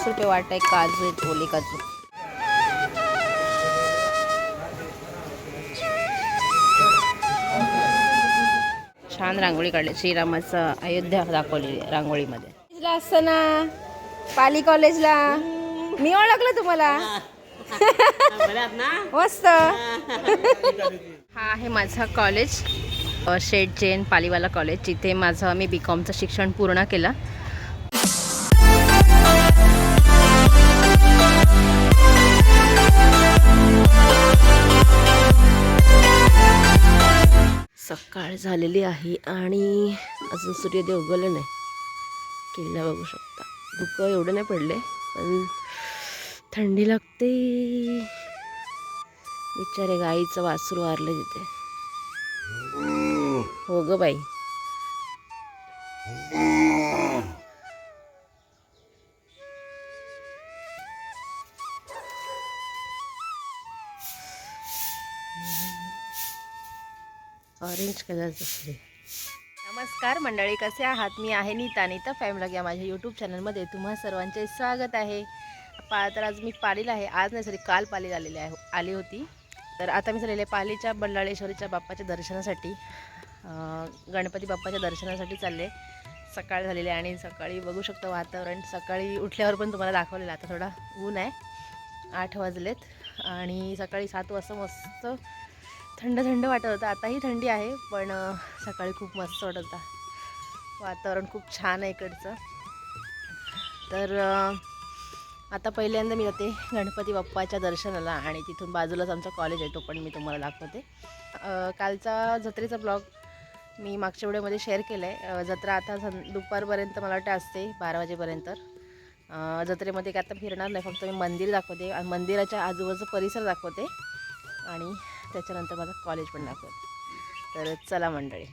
पन्नास रुपये वाट आहे काजू आहेत ओले काजू. छान रांगोळी काढली श्रीरामाचं अयोध्या दाखवलेली रांगोळीमध्ये. कॉलेजला असताना पाली कॉलेजला. मी ओळखलं तुम्हाला. मस्त. हा. आहे माझा कॉलेज शेठ जैन पालीवाला कॉलेज जिथे माझं मी बी कॉमचं शिक्षण पूर्ण केलं. झालेली आहे आणि अजून सूर्यदेव उगवले नाही. किल्ला बघू शकता. धुकं एवढं नाही पडले पण थंडी लागते. बिचारे गाईचं वासरू वारलं तिथे. हो ग बाई. ऑरेंज कलरचं फुले नमस्कार मंडळी कसे आहात? मी आहे नीता. नीता फॅमिली या माझ्या यूट्यूब चॅनलमध्ये तुम्हा सर्वांचे स्वागत आहे. पा तर आज मी पालीला आहे. आज नाही सॉरी काल पाली आलेली आहे आली होती. तर आता मी झालेले पालीच्या बल्लाळेश्वरीच्या बाप्पाच्या दर्शनासाठी गणपती बाप्पाच्या दर्शनासाठी चालले. सकाळ झालेली आहे आणि सकाळी बघू शकतो वातावरण. सकाळी उठल्यावर पण तुम्हाला दाखवलेलं आता थोडा ऊन आहे. आठ वाजलेत आणि सकाळी सात वाजता मस्त थंड थंड वाटत होतं. आताही थंडी आहे पण सकाळी खूप मस्त वाटत होता. वातावरण खूप छान आहे इकडचं. तर आता पहिल्यांदा मी जाते गणपती बाप्पाच्या दर्शनाला आणि तिथून बाजूलाच आमचा कॉलेज आहे तो पण मी तुम्हाला दाखवते. कालचा जत्रेचा ब्लॉग मी मागच्या व्हिडिओमध्ये शेअर केला आहे जत्रा आता सं दुपारपर्यंत मला वाटतं असते बारा वाजेपर्यंत. जत्रेमध्ये काय आता फिरणार नाही फक्त मी मंदिर दाखवते. आणि मंदिराच्या आजूबाजूचा परिसर दाखवते. आणि त्याच्यानंतर माझं कॉलेज पण दाखवते तर चला मंडळी.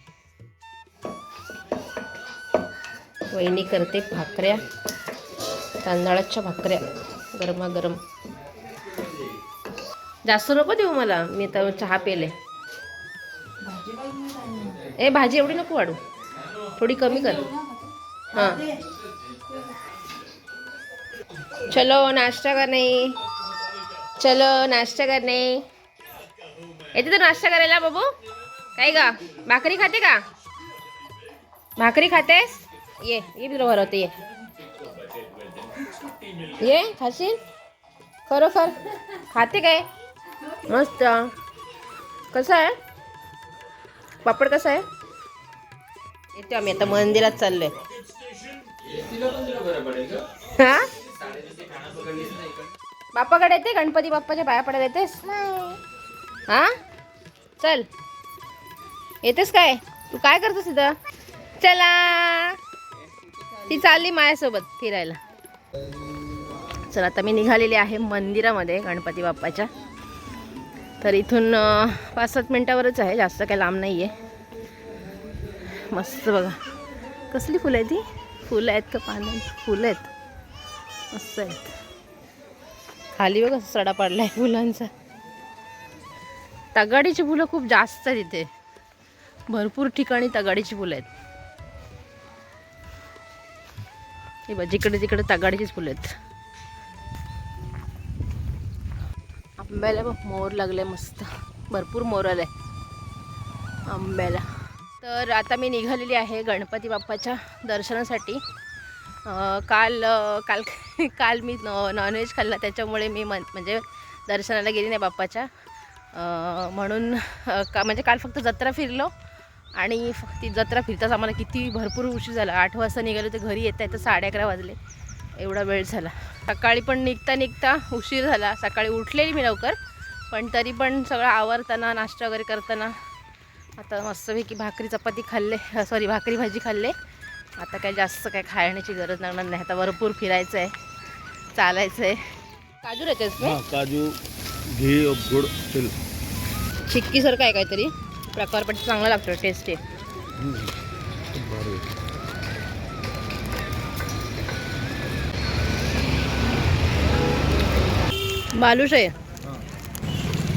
वहिनी करते भाकऱ्या तांदळाच्या भाकऱ्या गरमागरम. जास्त नको देऊ मला मी तर चहा पेले. ए भाजी एवढी नको वाढू. थोडी कमी कर. हां. चलो नाश्ता करणे. चलो नाश्ता करणे. येते तर नाश्ता करायला बाबू? काय का भाकरी खाते का? भाकरी खातेस? ये ये बरोबर होते ये. ये खाशील? खरोखर? खाते काय? मस्त. कसं आहे? पापड कसं आहे? येतो आम्ही आता मंदिरात चाललोय. हा? बाप्पाकडे येते? गणपती बाप्पाच्या पाया पडायला येतेस? हा? चल. येतेस काय? तू काय करतोस तिथं चला. ती चालली माझ्यासोबत फिरायला. चल आता मी निघालेली आहे मंदिरामध्ये गणपती बाप्पाच्या. तर इथून पाच सात मिनटावरच आहे. जास्त काही लांब नाही आहे मस्त बघा. कसली फुलं आहे ती फुलं आहेत का पानं? फुलं आहेत. मस्त आहेत. खाली बघा सडा पडला आहे फुलांचा. तगाडीची फुलं खूप जास्त आहेत इथे. भरपूर ठिकाणी तगाडीची फुलं आहेत. हे बघ जिकडे तिकडे तगाडीचीच फुलं आहेत. आंब्याला बघ मोर लागले मस्त. भरपूर मोर आले. आंब्याला. तर आता मी निघालेली आहे गणपती बाप्पाच्या दर्शनासाठी. काल काल काल मी नॉनव्हेज खाल्ला त्याच्यामुळे मी मन म्हणजे दर्शनाला गेली नाही बाप्पाच्या. म्हणून का म्हणजे काल फक्त जत्रा फिरलो आणि ती जत्रा फिरताच आम्हाला किती भरपूर उशीर झाला. आठ वाजता निघालो तर घरी येताय तर साडे अकरा वाजले. एवढा वेळ झाला. सकाळी पण निघता निघता उशीर झाला. सकाळी उठलेली मी लवकर पण तरी पण सगळं आवरताना नाश्ता वगैरे करताना आता मस्तपैकी भाकरी चपाती खाल्ले. सॉरी भाकरी भाजी खाल्ले. आता काही जास्त काय खाण्याची गरज लागणार नाही. आता भरपूर फिरायचं आहे चालायचं आहे काजू राहतेस काजू. घी गुड तेल चिक्कीसारखं आहे काहीतरी. प्रकार पण चांगला लागतो टेस्टी बालूश आहे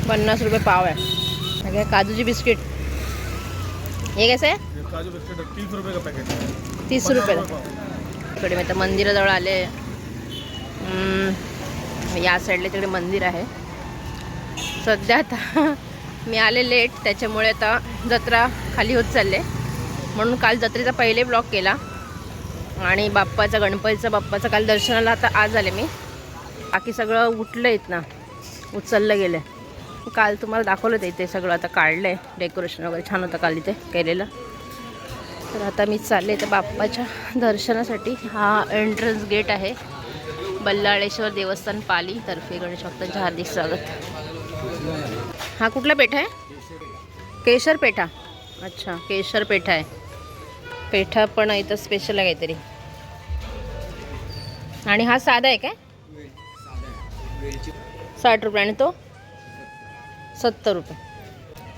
पन्नास रुपये पाव आहे. काजूची बिस्किट. हे कसं? आहे काजू बिस्किट तीस रुपये का पैकेट तीस रुपयाला इकडे मी आता मंदिराजवळ आले. या साईडला तिकडे मंदिर आहे. सध्या आता मी आले लेट त्याच्यामुळे आता जत्रा खाली होत चालले म्हणून काल जत्रेचा पहिले ब्लॉक केला. आणि बाप्पाचा गणपतीचा बाप्पाचा काल दर्शनाला आता आज आले मी. बाकी सगळं उठलं आहेत ना उचललं गेलं काल तुम्हाला दाखवलं ते इथे सगळं आता काढलं आहे डेकोरेशन वगैरे छान होतं काल इथे केलेलं. तर आता मी चालले तर बाप्पाच्या दर्शनासाठी. हा एंट्रन्स गेट आहे. बल्लाळेश्वर देवस्थान पाली तर्फे गणेश भक्तांच्या हार्दिक स्वागत. हा कुठला पेठा आहे? केशर पेठा. अच्छा केशर पेठा आहे. पेठा पण इथं स्पेशल आहे काहीतरी. आणि हा साधा आहे काय? साठ रुपये. आणि तो? सत्तर रुपये.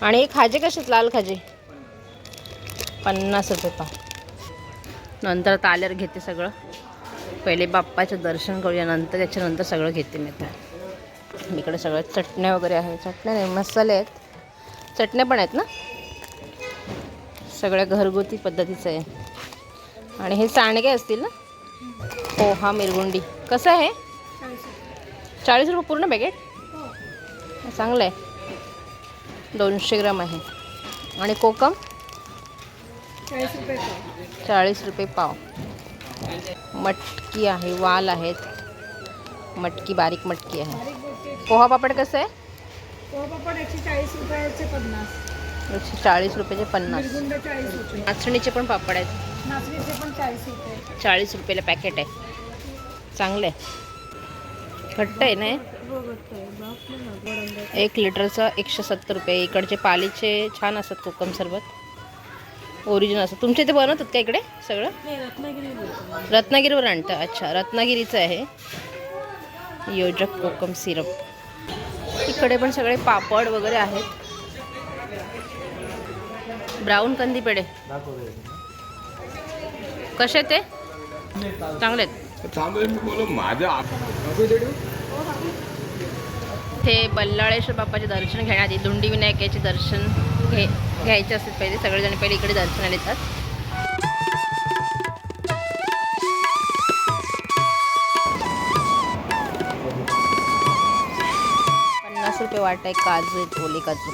आणि एक खाजे कसे लाल खाजे? पन्नास रुपये नंतर ताल्यावर घेते सगळं. पहिले बाप्पाचं दर्शन करूया. नंतर त्याच्यानंतर सगळं घेते मी आता. इकडे सगळ्या चटण्या वगैरे आहे चटण्या नाही मसाले आहेत. चटण्या पण आहेत ना? सगळ्या घरगुती पद्धतीचं आहे. आणि हे सांडगे असतील ना? हो, पोहा मिरगुंडी. कसं आहे? चाळीस रुपये पूर्ण पॅकेट चांगलं आहे. दोनशे ग्राम आहे. आणि कोकम? चाळीस रुपये पाव. मटकी आहे वाल आहेत. मटकी बारीक मटकी आहे. पोहा पापड कसं आहे? पापड एकशे चाळीस रुपयाचे पन्नास. एकशे चाळीस रुपयाचे पन्नास. गुंड चाळीस रुपये. नाचणीचे पण पापड आहेत. नाचणीचे पण चाळीस रुपये. चाळीस रुपयाला पॅकेट आहे. चांगलं आहे. घट्ट आहे ना? एक लिटरचं एकशे सत्तर रुपये. इकडचे पालीचे छान असतात कोकम सरबत. ओरिजिनल असतात. तुमच्या इथे बनवतात का इकडे सगळं? रत्नागिरी रत्नागिरीवर आणतं. अच्छा रत्नागिरीचं आहे. योजक कोकम सिरप. इकडे पण सगळे पापड वगैरे आहेत. ब्राऊन कंदी पेढे कसे आहेत ते? चांगले आहेत. ते बल्लाळेश्वर बाप्पाचे दर्शन घेण्याआधी दुंडी विनायकाचे दर्शन घे घ्यायचे असतात पहिले. सगळेजण पहिले इकडे दर्शनाला येतात. पन्नास रुपये वाट आहे काजू आहेत ओले काजू.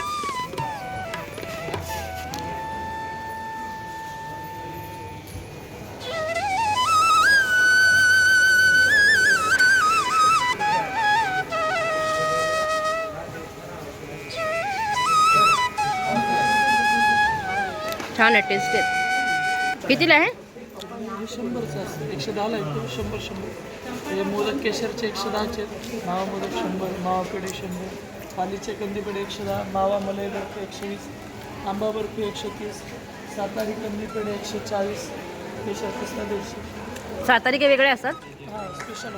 छान आहे टेस्ट आहे. कितीला आहे? शंभरचं असतं एकशे दहाला येतो शंभर शंभर. हे मोदक केशरचे एकशे दहाचे आहेत. मावा मोदक शंभर मावा पेढे शंभर. पालीचे कंदी पेढे एकशे दहा मावा मलाई बर्फी एकशे वीस आंबा बर्फी एकशे तीस सातारी कंदी पेढे एकशे चाळीस केशर पिस्ता दीडशे. सातारी काही वेगळे असतात? हां स्पेशल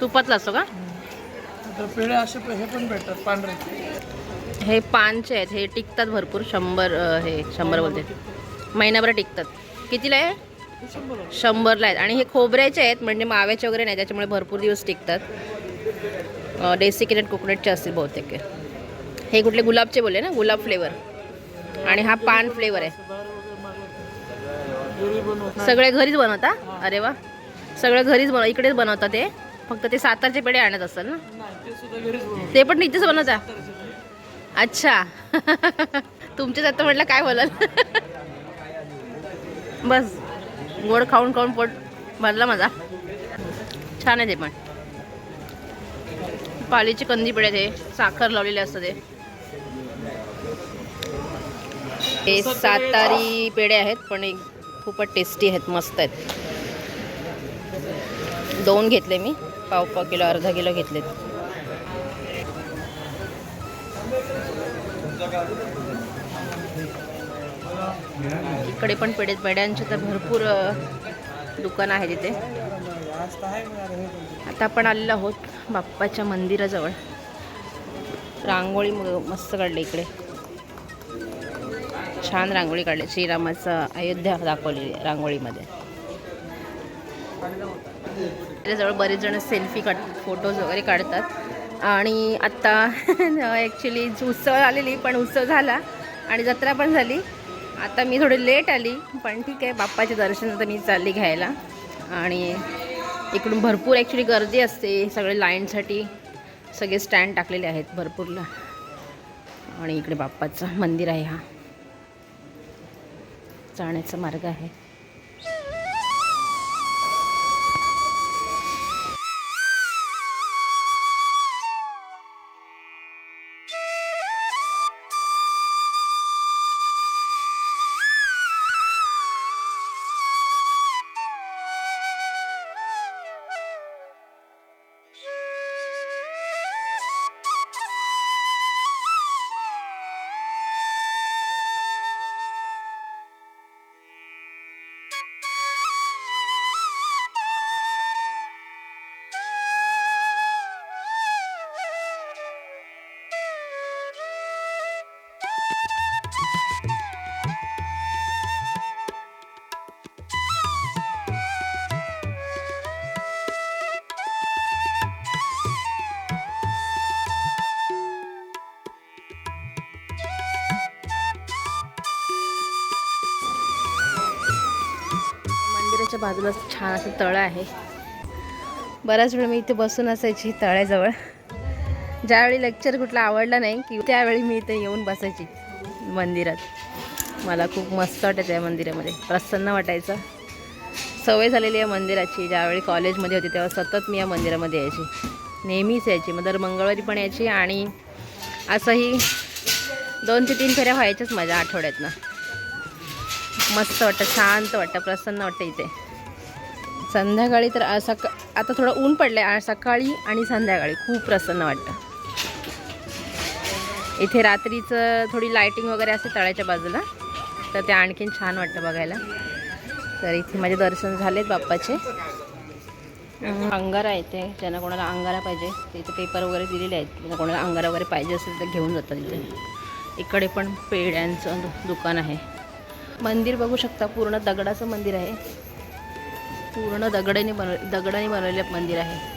तुपातला असतो का? तर पेढे असे हे पण भेटतात पांढरे. हे पानचे आहेत हे टिकतात भरपूर शंभर हे शंभर बोलते. महिनाभर टिकतात. कितीला आहे? हे. शंभरला आहेत. आणि हे खोबऱ्याचे आहेत म्हणजे माव्याचे वगैरे नाही त्याच्यामुळे भरपूर दिवस टिकतात. डेसिकेटेड कोकोनटचे असतील बहुतेक. हे. कुठले गुलाबचे बोलले ना गुलाब फ्लेवर आणि हा पान फ्लेवर आहे. सगळे घरीच बनवता? अरे वा. सगळं घरीच बनव इकडेच बनवता ते? फक्त ते सातारचे पेढे आणत असेल ना? ते ते पण इथेच बनवता? अच्छा. तुमच्याच आता म्हटलं काय बोलाल? बस. गोड खाऊन खाऊन पोट भरला माझा. छान आहे ते पण. पालीचे कंदी पेढे ते साखर लावलेले असतं ते. हे सातारी पेढे आहेत पण एक खूपच टेस्टी आहेत मस्त आहेत. दोन घेतले मी पाव पाव किलो अर्धा किलो घेतलेत. इकडे पण पेढे पेढ्यांचे तर भरपूर दुकान आहे तिथे. आता आपण आलेलो आहोत बाप्पाच्या मंदिराजवळ. रांगोळी मस्त काढली इकडे. छान रांगोळी काढली. श्रीरामाचं अयोध्या दाखवलेली आहे रांगोळीमध्ये. त्याच्याजवळ बरेच जण सेल्फी काढ फोटोज वगैरे काढतात. आणि आत्ता ॲक्च्युली उत्सव आलेली पण उत्सव झाला आणि जत्रा पण झाली. आता मी थोडी लेट आली पण ठीक आहे. बाप्पाचे दर्शन तर मी चालली घ्यायला. आणि इकडून भरपूर ॲक्च्युली गर्दी असते सगळे लाईनसाठी. सगळे स्टँड टाकलेले आहेत भरपूरला. आणि इकडे बाप्पाचं मंदिर आहे हा. जाण्याचा मार्ग आहे. हॉटेलच्या बाजूला छान असं तळं आहे. बराच वेळ मी इथे बसून असायची तळ्याजवळ. ज्यावेळी लेक्चर कुठला आवडला नाही की त्यावेळी मी इथे येऊन बसायची मंदिरात. मला खूप मस्त वाटायचं या मंदिरामध्ये. प्रसन्न वाटायचं. सवय झालेली आहे मंदिराची. ज्यावेळी कॉलेजमध्ये होती तेव्हा सतत मी या मंदिरामध्ये यायची. नेहमीच यायची. मग दर मंगळवारी पण यायची आणि असंही दोन ते तीन फेऱ्या व्हायच्याच माझ्या आठवड्यातनं. मस्त वाटतं शांत वाटतं प्रसन्न वाटतं इथे. संध्याकाळी तर सका आता थोडं ऊन पडलं आहे सकाळी आणि संध्याकाळी खूप प्रसन्न वाटतं. इथे रात्रीचं थोडी लायटिंग वगैरे असते तळ्याच्या बाजूला तर ते आणखीन छान वाटतं बघायला. तर इथे माझे दर्शन झालेत बाप्पाचे. अंगारा इथे ज्यांना कोणाला अंगारा पाहिजे ते इथे पेपर वगैरे दिलेले आहेत. ज्यांना कोणाला अंगारा वगैरे पाहिजे असेल तर घेऊन जातात इथे. इकडे पण पेड्यांचं दुकान आहे. मंदिर बघू शकता पूर्ण दगडाचं मंदिर आहे. पूर्ण दगडाने बनव दगडाने बनवलेलं मंदिर आहे.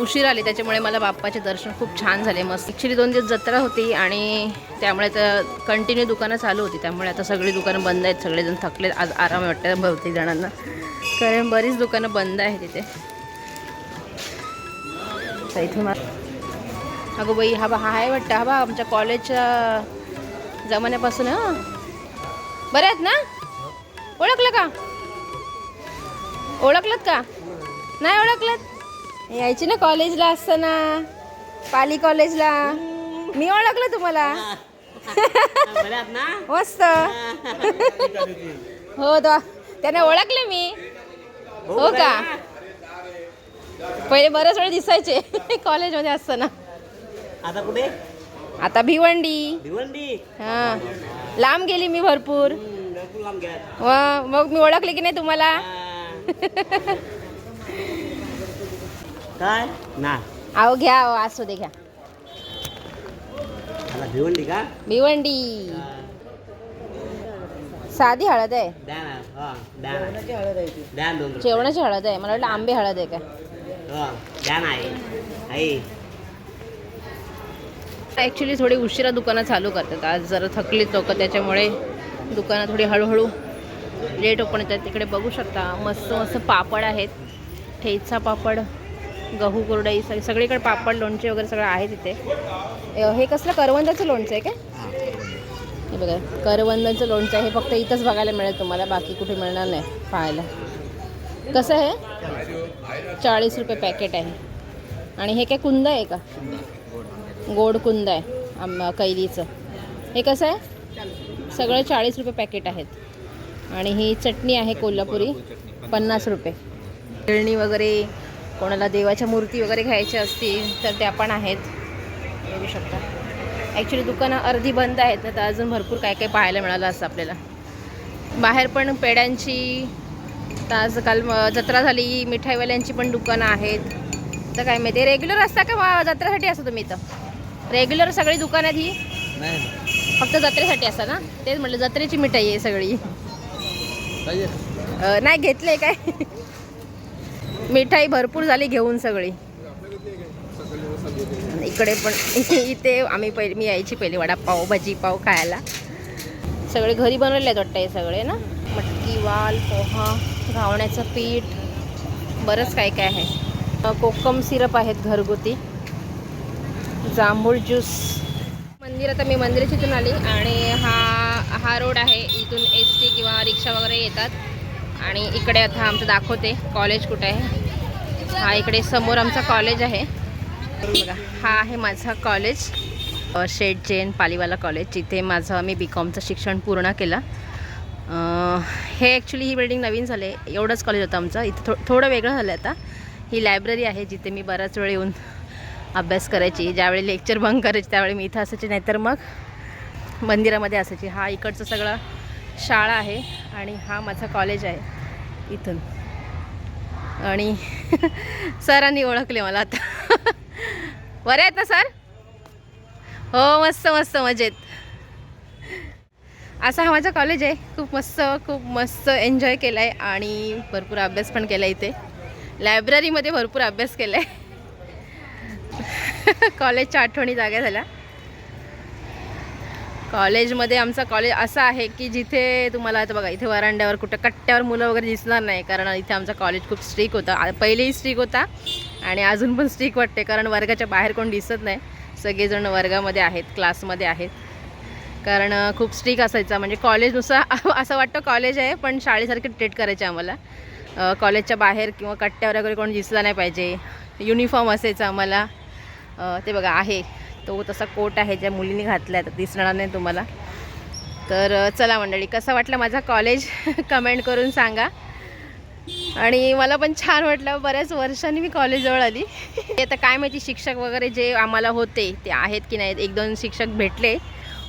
उशीर आले त्याच्यामुळे मला बाप्पाचे दर्शन खूप छान झाले मस्त. ॲक्च्युली दोन दिवस जत्रा होती आणि त्यामुळे तर कंटिन्यू दुकानं चालू होती त्यामुळे आता सगळी दुकानं बंद आहेत सगळेजण थकले आज आराम वाटतं बहुतेक जणांना. कारण बरीच दुकानं बंद आहेत तिथे इथे अगं बाई हा बा हा आहे वाटतं हा बा आमच्या कॉलेजच्या जमान्यापासून हां. बरे आहेत ना? ओळखलं का? ओळखलत का? नाही ओळखलत? यायची ना कॉलेजला असताना पाली कॉलेजला मी ओळखलं तुम्हाला. मस्त. हो तो त्याने ओळखले मी. हो का? पहिले बरेच वेळ दिसायचे कॉलेजमध्ये असताना. आता कुठे? आता भिवंडी. भिवंडी? हा. लांब गेली मी भरपूर. हम्म, भरपूर लांब गेला व मग मी ओळखले की नाही तुम्हाला? काय? ना. आहो घ्या अहो, असू दे घ्या. भिवंडी का? भिवंडी. साधी हळद आहे. द्या ना. हा द्या ना. द्या ना दोन रुपये. जेवणाची हळद आहे मला वाटलं आंबे हळद आहे का हा द्या ना आई. आई. ॲक्च्युली थोडी उशिरा दुकानं चालू करतात. आज जरा थकलीत लोक त्याच्यामुळे दुकानं थोडी हळूहळू लेट ओपन येतात तिकडे बघू शकता मस्त मस्त पापड आहेत. ठेचा पापड गहू कुरडई सगळी सगळीकडे पापड लोणचे वगैरे सगळं आहे तिथे. हे कसलं करवंदाचं लोणचं आहे का? हे बघा करवंदाचं लोणचं आहे. हे फक्त इथंच बघायला मिळेल तुम्हाला बाकी कुठे मिळणार नाही पाहायला. कसं आहे? चाळीस रुपये पॅकेट आहे. आणि हे काय कुंद आहे का? गोड कुंद आहे आम कैरीचं. हे कसं आहे? सगळं चाळीस रुपये पॅकेट आहेत. आणि ही चटणी आहे कोल्हापुरी पन्नास रुपये. खेळणी वगैरे कोणाला देवाच्या मूर्ती वगैरे घ्यायच्या असतील तर त्या पण आहेत. बघू शकता. ॲक्च्युली दुकानं अर्धी बंद आहेत ना तर अजून भरपूर काय काय पाहायला मिळालं असं आपल्याला. बाहेर पण पेड्यांची तर आज काल जत्रा झाली मिठाईवाल्यांची पण दुकानं आहेत. तर काय माहिती रेग्युलर असता का जत्रासाठी जत्रेसाठी तुम्ही इथं? रेग्युलर सगळी दुकानं आहेत ही? फक्त जत्रेसाठी असतात ना? तेच म्हटलं जत्रेची मिठाई आहे सगळी. अं, नाही घेतले काय? मिठाई भरपूर झाली घेऊन सगळी. इकडे पण इथे आम्ही पहिले मी यायची पहिले वडापाव भजीपाव खायला. सगळे घरी बनवले आहेत वाटतं हे सगळे ना? मटकी वाल पोहा घावण्याचं पीठ बरंच काय काय आहे. अ, कोकम सिरप आहेत घरगुती. जांभूळ ज्यूस. मंदिर आता मी मंदिराची इथून आली आणि हा हा रोड आहे. इथून एस टी किंवा रिक्षा वगैरे येतात. आणि इकडे आता आमचं दाखवते कॉलेज कुठं आहे. हा इकडे समोर आमचा कॉलेज आहे. बघा हा आहे माझा कॉलेज. शेठ जैन पालीवाला कॉलेज जिथे माझं मी बी कॉमचं शिक्षण पूर्ण केलं. हे ॲक्च्युली ही बिल्डिंग नवीन झाले. एवढंच कॉलेज होतं आमचं. इथं थो थोडं वेगळं झालं आता. ही लायब्ररी आहे जिथे मी बराच वेळ येऊन अभ्यास करायची ज्यावेळी लेक्चर बंक करायची त्यावेळी मी इथं असायची नाहीतर मग मंदिरामध्ये असायची. हा इकडचं सगळं शाळा आहे आणि हा माझा कॉलेज आहे इथून. आणि सरांनी ओळखले मला आता. बरे आहेत ना सर? हो मस्त मस्त मजेत. असा हा माझा कॉलेज आहे. खूप मस्त खूप मस्त एन्जॉय केला आहे आणि भरपूर अभ्यास पण केला इथे. लायब्ररीमध्ये भरपूर अभ्यास केला आहे कॉलेजच्या आठवणी जाग्या झाल्या. कॉलेजमध्ये आमचा कॉलेज असं आहे की जिथे तुम्हाला आता बघा इथे वरांड्यावर कुठं कट्ट्यावर मुलं वगैरे दिसणार नाही कारण इथे आमचा कॉलेज खूप स्ट्रिक होता. पहिलेही स्ट्रिक होता आणि अजून पण स्ट्रिक वाटते कारण वर्गाच्या बाहेर कोण दिसत नाही. सगळेजण वर्गामध्ये आहेत क्लासमध्ये आहेत. कारण खूप स्ट्रिक असायचा. म्हणजे कॉलेजनुसार असं वाटतं कॉलेज आहे पण शाळेसारखे ट्रीट करायचे आम्हाला. कॉलेजच्या बाहेर किंवा कट्ट्यावर वगैरे कोण दिसला नाही पाहिजे. युनिफॉर्म असायचा आम्हाला. ते बघा आहे. तो तसा कोट आहे ज्या मुलीने घातला आहे तर दिसणार नाही तुम्हाला. तर चला मंडळी कसं वाटलं माझा कॉलेज कमेंट करून सांगा. आणि मला पण छान वाटलं बऱ्याच वर्षांनी मी कॉलेजजवळ आली. आता काय माहिती शिक्षक वगैरे जे आम्हाला होते ते आहेत की नाहीत? एक दोन शिक्षक भेटले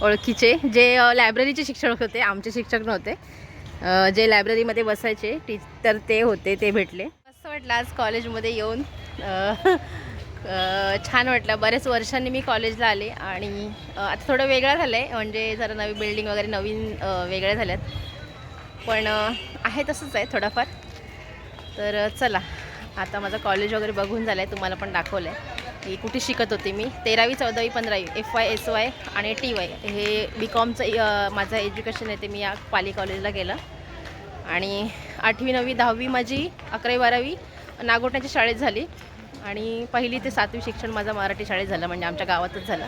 ओळखीचे जे लायब्ररीचे शिक्षक होते आमचे शिक्षक नव्हते. जे लायब्ररीमध्ये बसायचे टीचर ते होते ते भेटले. असं वाटलं आज कॉलेजमध्ये येऊन? छान वाटलं. बऱ्याच वर्षांनी मी कॉलेजला आले आणि आता थोडं वेगळं झालं आहे म्हणजे जरा नवी बिल्डिंग वगैरे नवीन वेगळे वेगळ्या झाल्यात पण आहे तसंच आहे थोडंफार. तर चला. आता माझं कॉलेज वगैरे बघून झालं आहे तुम्हाला पण दाखवलं आहे की कुठे शिकत होते मी. तेरावी चौदावी पंधरावी एफ वाय एस वाय आणि टी वाय हे बी कॉमचं माझं एज्युकेशन आहे ते मी या पाली कॉलेजला केलं. आणि आठवी नववी दहावी माझी अकरावी बारावी नागोट्याच्या शाळेत झाली. आणि पहिली ते सातवी शिक्षण माझं मराठी शाळेत झालं म्हणजे आमच्या गावातच झालं.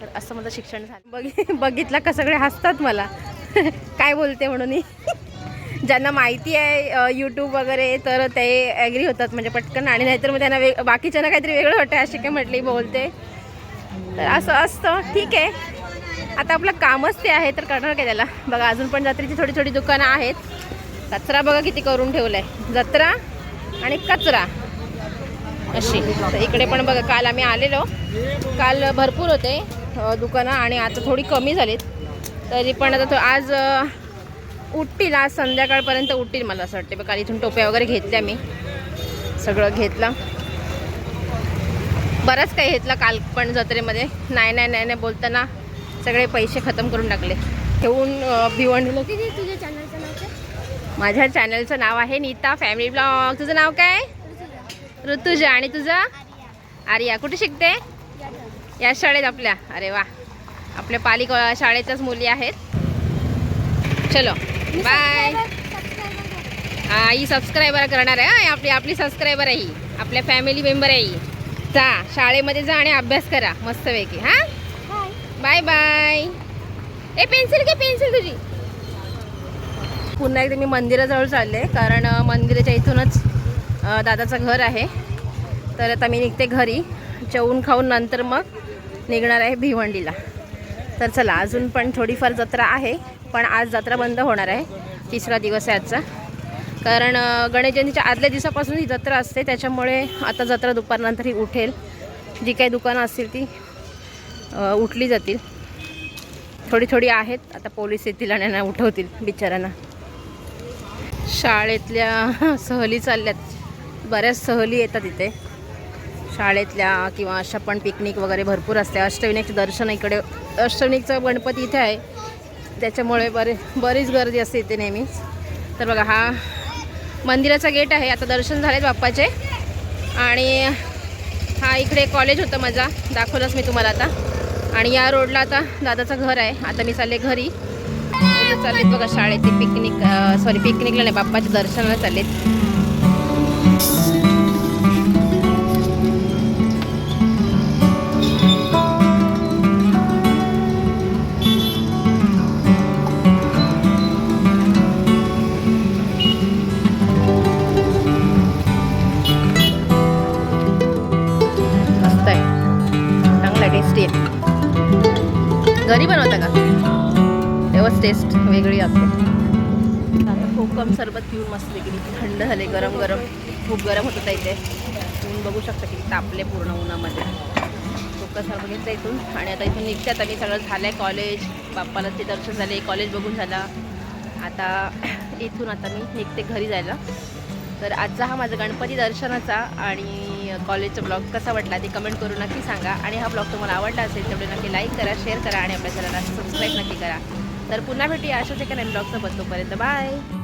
तर असं माझं शिक्षण झालं. बघ बघितलं का सगळे हसतात मला? काय बोलते म्हणून मी. ज्यांना माहिती आहे यूट्यूब वगैरे तर ते ॲग्री होतात. म्हणजे पटकन आणि नाहीतर मग त्यांना वेग बाकीच्यांना काहीतरी वेगळं वाटतं अशी काय म्हटली बोलते. तर असं असतं. ठीक आहे. आता आपलं कामच ते आहे तर करणार काय त्याला? बघा अजून पण जत्रेची थोडी थोडी दुकानं आहेत. कचरा बघा किती करून ठेवलं आहे जत्रा आणि कचरा. अशी. तर इकडे पण बघा काल आम्ही आलेलो. काल भरपूर होते दुकानं आणि आता थोडी कमी झालीत. तरी पण आता तो आज उठतील आज संध्याकाळपर्यंत उठतील मला असं वाटते काल इथून टोप्या वगैरे घेतल्या मी सगळं घेतलं. बरंच काही घेतलं काल पण जत्रेमध्ये. नाही नाही नाही नाही बोलताना सगळे पैसे खतम करून टाकले. ठेवून भिवंडीला तुझ्या चॅनलचं नाव माझ्या चॅनलचं नाव आहे नीता फॅमिली ब्लॉग. तुझं नाव काय? ऋतुजा आणि तुझं? आर्या. कुठे शिकते? या शाळेत आपल्या. अरे वा. आपल्या पाली को- शाळेच्याच मुली आहेत. चलो. बाय हा ही सबस्क्रायबर करणार आहे आपली आपली सबस्क्रायबर आहे ही. आपल्या फॅमिली मेंबर आहे ही. जा शाळेमध्ये जा आणि अभ्यास करा. मस्तपैकी हां? बाय बाय ए पेन्सिल घे पेन्सिल तुझी. पुन्हा एकदा मी मंदिराजवळ चालले कारण मंदिराच्या इथूनच दादाचं घर आहे. तर आता मी निघते घरी. जेवून खाऊन नंतर मग निघणार आहे भिवंडीला. तर चला अजून पण थोडीफार जत्रा आहे पण आज जत्रा बंद होणार आहे. तिसरा दिवस आहे आजचा. कारण गणेश जयंतीच्या आदल्या दिवसापासून ही जत्रा असते त्याच्यामुळे आता जत्रा दुपारनंतर ही उठेल. जी काही दुकानं असतील ती उठली जातील. थोडी थोडी आहेत आता पोलीस येतील आणि उठवतील बिचाऱ्यांना. शाळेतल्या सहली चालल्यात. बऱ्याच सहली येतात इथे. शाळेतल्या किंवा अशा पण पिकनिक वगैरे भरपूर असते. अष्टविनायकचं दर्शन इकडे अष्टविनायकचा गणपती इथे आहे. त्याच्यामुळे बरे बरीच गर्दी असते इथे नेहमीच तर बघा हा मंदिराचा गेट आहे. आता दर्शन झालेत बाप्पाचे. आणि हा इकडे कॉलेज होतं माझा. दाखवलंच मी तुम्हाला आता. आणि या रोडला आता दादाचं घर आहे. आता मी चालले घरी. चाललेत बघा शाळेचे पिकनिक सॉरी पिकनिकला नाही बाप्पाच्या दर्शनाला चाललेत. टेस्ट वेगळी असते. आता कोकम सरबत पिऊन मस्त किती थंड झाले गरम गरम. खूप गरम होत होता इथे. ऊन बघू शकता किती तापले पूर्ण उन्हामध्ये. कोकम सरबत घेतलं इथून. आणि आता इथून निघतात आणि सगळं झालं आहे कॉलेज बाप्पाला ते दर्शन झाले कॉलेज बघून झाला. आता इथून आता मी निघते घरी जायला. तर आजचा हा माझा गणपती दर्शनाचा आणि कॉलेजचा ब्लॉग कसा वाटला ते कमेंट करून नक्की सांगा. आणि हा ब्लॉग तुम्हाला आवडला असेल तेवढे नक्की लाईक करा शेअर करा आणि आपल्या चॅनलला सबस्क्राईब नक्की करा. तर पुन्हा भेटूया अशाच एका नवीन तोपर्यंत बाय